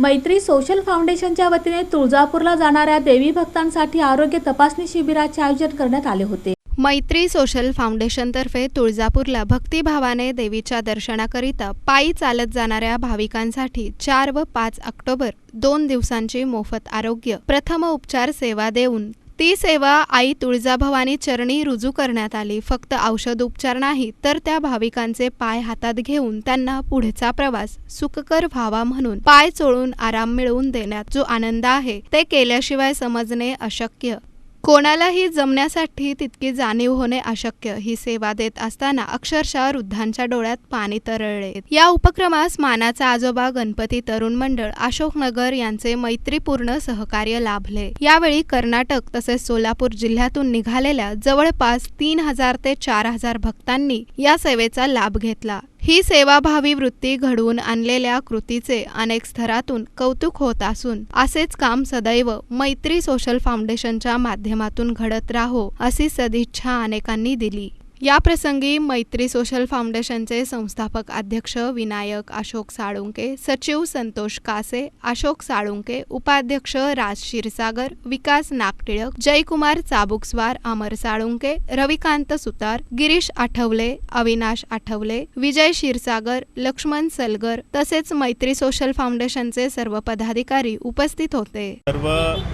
मैत्री सोशल फाउंडेशनच्या वतीने तुळजापूरला जाणाऱ्या देवी भक्तांसाठी आरोग्य तपासणी शिबिराचे आयोजन करण्यात आले होते. मैत्री सोशल फाउंडेशनतर्फे तुळजापूरला भक्तिभावाने देवीच्या दर्शनाकरिता पायी चालत जाणाऱ्या भाविकांसाठी चार व पाच ऑक्टोबर दोन दिवसांची मोफत आरोग्य प्रथम उपचार सेवा देऊन ती सेवा आई तुळजाभवानी चरणी रुजू करण्यात आली. फक्त औषध उपचार नाही तर त्या भाविकांचे पाय हातात घेऊन त्यांना पुढचा प्रवास सुखकर व्हावा म्हणून पाय चोळून आराम मिळवून देण्यात जो आनंद आहे ते केल्याशिवाय समजणे अशक्य. कोणालाही जमण्यासाठी तितकी जाणीव होणे अशक्य. ही सेवा देत असताना अक्षरशः वृद्धांच्या डोळ्यात पाणी तरळले. या उपक्रमास मानाचा आजोबा गणपती तरुण मंडळ अशोकनगर यांचे मैत्रीपूर्ण सहकार्य लाभले. यावेळी कर्नाटक तसेच सोलापूर जिल्ह्यातून निघालेल्या जवळपास तीन हजार ते चार हजार भक्तांनी या सेवेचा लाभ घेतला. ही सेवाभावी वृत्ती घडवून आणलेल्या कृतीचे अनेक स्तरातून कौतुक होत असून असेच काम सदैव मैत्री सोशल फाउंडेशनच्या माध्यमातून घडत राहो अशी सदिच्छा अनेकांनी दिली. या प्रसंगी मैत्री सोशल फाउंडेशनचे संस्थापक अध्यक्ष विनायक अशोक साळुंके सचिव संतोष कासे अशोक साळुंके उपाध्यक्ष राज क्षीरसागर विकास नागटिळक जयकुमार चाबुकस्वार अमर साळुंके रविकांत सुतार गिरीश आठवले अविनाश आठवले विजय क्षीरसागर लक्ष्मण सलगर तसेच मैत्री सोशल फाउंडेशनचे सर्व पदाधिकारी उपस्थित होते. सर्व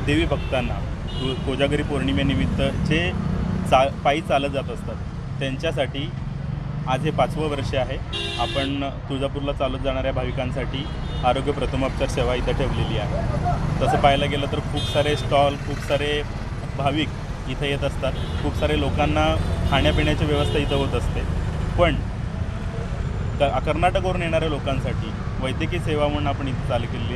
देवी भक्तांना कोजागरी पौर्णिमेनिमित्त जे चा पायी चालत जात असतात त्यांच्यासाठी आज हे पाचवं वर्ष आहे. आपण तुळजापूरला चालत जाणाऱ्या भाविकांसाठी आरोग्य प्रथमोपचार सेवा इथं ठेवलेली आहे. तसं पाहायला गेलं तर खूप सारे स्टॉल खूप सारे भाविक इथं येत असतात. खूप सारे लोकांना खाण्यापिण्याची व्यवस्था इथं होत असते. पण क कर्नाटकवरून येणाऱ्या लोकांसाठी वैद्यकीय सेवा म्हणून आपण इथं चालू केलेली